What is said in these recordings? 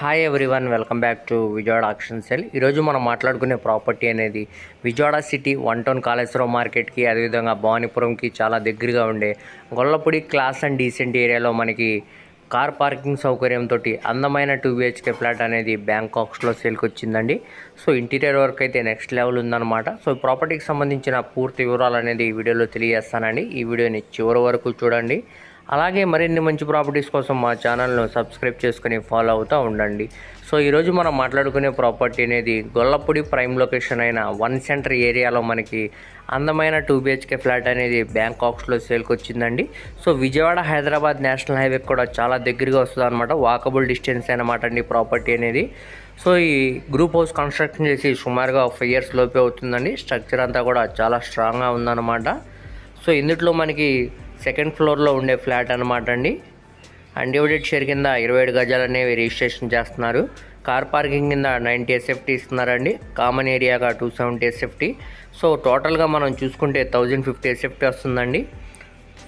Hi everyone welcome back to Vijayawada auction sale ఈరోజు మనం మాట్లాడుకునే ప్రాపర్టీ అనేది Vijayawada city one town Kaleshwaram మార్కెట్కి అదేవిధంగా భవానీపురంకి చాలా దగ్గరగా ఉండే గొల్లపూడి క్లాస్ అండ్ డీసెంట్ ఏరియాలో మనకి కార్ పార్కింగ్ సౌకర్యంతో అందమైన టూ బిహెచ్కే ఫ్లాట్ అనేది బ్యాంకాక్స్లో సేల్కి వచ్చిందండి. సో ఇంటీరియర్ వర్క్ అయితే నెక్స్ట్ లెవెల్ ఉందన్నమాట. సో ప్రాపర్టీకి సంబంధించిన పూర్తి వివరాలు అనేది ఈ వీడియోలో తెలియజేస్తానండి. ఈ వీడియోని చివరి వరకు చూడండి. అలాగే మరిన్ని మంచి ప్రాపర్టీస్ కోసం మా ఛానల్ను సబ్స్క్రైబ్ చేసుకుని ఫాలో అవుతూ ఉండండి. సో ఈరోజు మనం మాట్లాడుకునే ప్రాపర్టీ అనేది గొల్లపూడి ప్రైమ్ లొకేషన్ అయిన వన్ సెంటర్ ఏరియాలో మనకి అందమైన టూ బిహెచ్కే ఫ్లాట్ అనేది బ్యాంకాక్స్లో సేల్కి వచ్చిందండి so Vijayawada Hyderabad national highway కూడా చాలా దగ్గరగా వస్తుంది అనమాట వాకబుల్ డిస్టెన్స్ అనమాట అండి ప్రాపర్టీ అనేది. సో ఈ గ్రూప్ హౌస్ కన్స్ట్రక్షన్ చేసి సుమారుగా ఫైవ్ ఇయర్స్ లోపే అవుతుందండి. స్ట్రక్చర్ అంతా కూడా చాలా స్ట్రాంగ్గా ఉందన్నమాట. సో ఇందులో మనకి సెకండ్ ఫ్లోర్లో ఉండే ఫ్లాట్ అనమాట అండి. అన్డివైడెడ్ షేర్ కింద ఇరవై ఏడు గజాలు అనేవి రిజిస్ట్రేషన్ చేస్తున్నారు. కార్ పార్కింగ్ కింద నైంటీ ఎస్ఎఫ్టీ ఇస్తున్నారండి. కామన్ ఏరియాగా టూ సెవెంటీ ఎస్ఎఫ్టీ. సో టోటల్గా మనం చూసుకుంటే థౌజండ్ ఫిఫ్టీ ఎస్ఎఫ్టీ వస్తుందండి.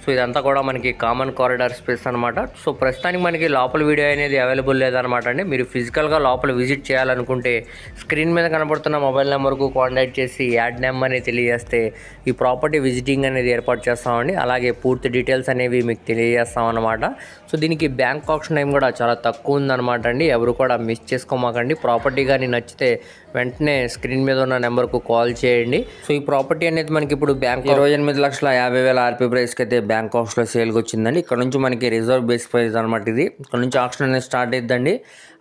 సో ఇదంతా కూడా మనకి కామన్ కారిడార్ స్పేస్ అనమాట సో ప్రస్తుతానికి మనకి లోపల వీడియో అనేది అవైలబుల్ లేదనమాట అండి. మీరు ఫిజికల్గా లోపల విజిట్ చేయాలనుకుంటే స్క్రీన్ మీద కనబడుతున్న మొబైల్ నెంబర్కు కాంటాక్ట్ చేసి యాడ్ నెంబర్ అనేది తెలియజేస్తే ఈ ప్రాపర్టీ విజిటింగ్ అనేది ఏర్పాటు చేస్తామండి. అలాగే పూర్తి డీటెయిల్స్ అనేవి మీకు తెలియజేస్తాం అనమాట సో దీనికి బ్యాంక్ ఆప్షన్ టైం కూడా చాలా తక్కువ ఉందన్నమాట అండి. ఎవరు కూడా మిస్ చేసుకోమాకండి. ప్రాపర్టీ కానీ నచ్చితే వెంటనే స్క్రీన్ మీద ఉన్న నెంబర్కు కాల్ చేయండి. సో ఈ ప్రాపర్టీ అనేది మనకి ఇప్పుడు బ్యాంక్ ఇరవై ఎనిమిది లక్షల యాభై వేల ఆర్పీ ప్రైస్కి అయితే బ్యాంక్ ఆప్షన్లో సేల్కి వచ్చిందండి. ఇక్కడ నుంచి మనకి రిజర్వ్ బేస్ ప్రైస్ అనమాట ఇది. ఇక్కడ నుంచి ఆప్షన్ అనేది స్టార్ట్ అయిద్దండి.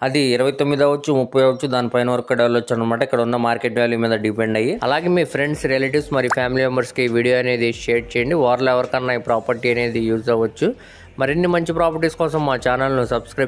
అది ఇరవై తొమ్మిది అవ్వచ్చు ముప్పై అవ్వచ్చు దానిపైన వరకు వెళ్ళొచ్చు అనమాట ఇక్కడ ఉన్న మార్కెట్ వాల్యూ మీద డిపెండ్ అయ్యి. అలాగే మీ ఫ్రెండ్స్ రిలేటివ్స్ మరి ఫ్యామిలీ మెంబర్స్కి ఈ వీడియో అనేది షేర్ చేయండి. వారిలో ఎవరికన్నా ఈ ప్రాపర్టీ అనేది యూజ్ అవ్వచ్చు. మరిన్ని మంచి ప్రాపర్టీస్ కోసం మా ఛానల్ను సబ్స్క్రైబ్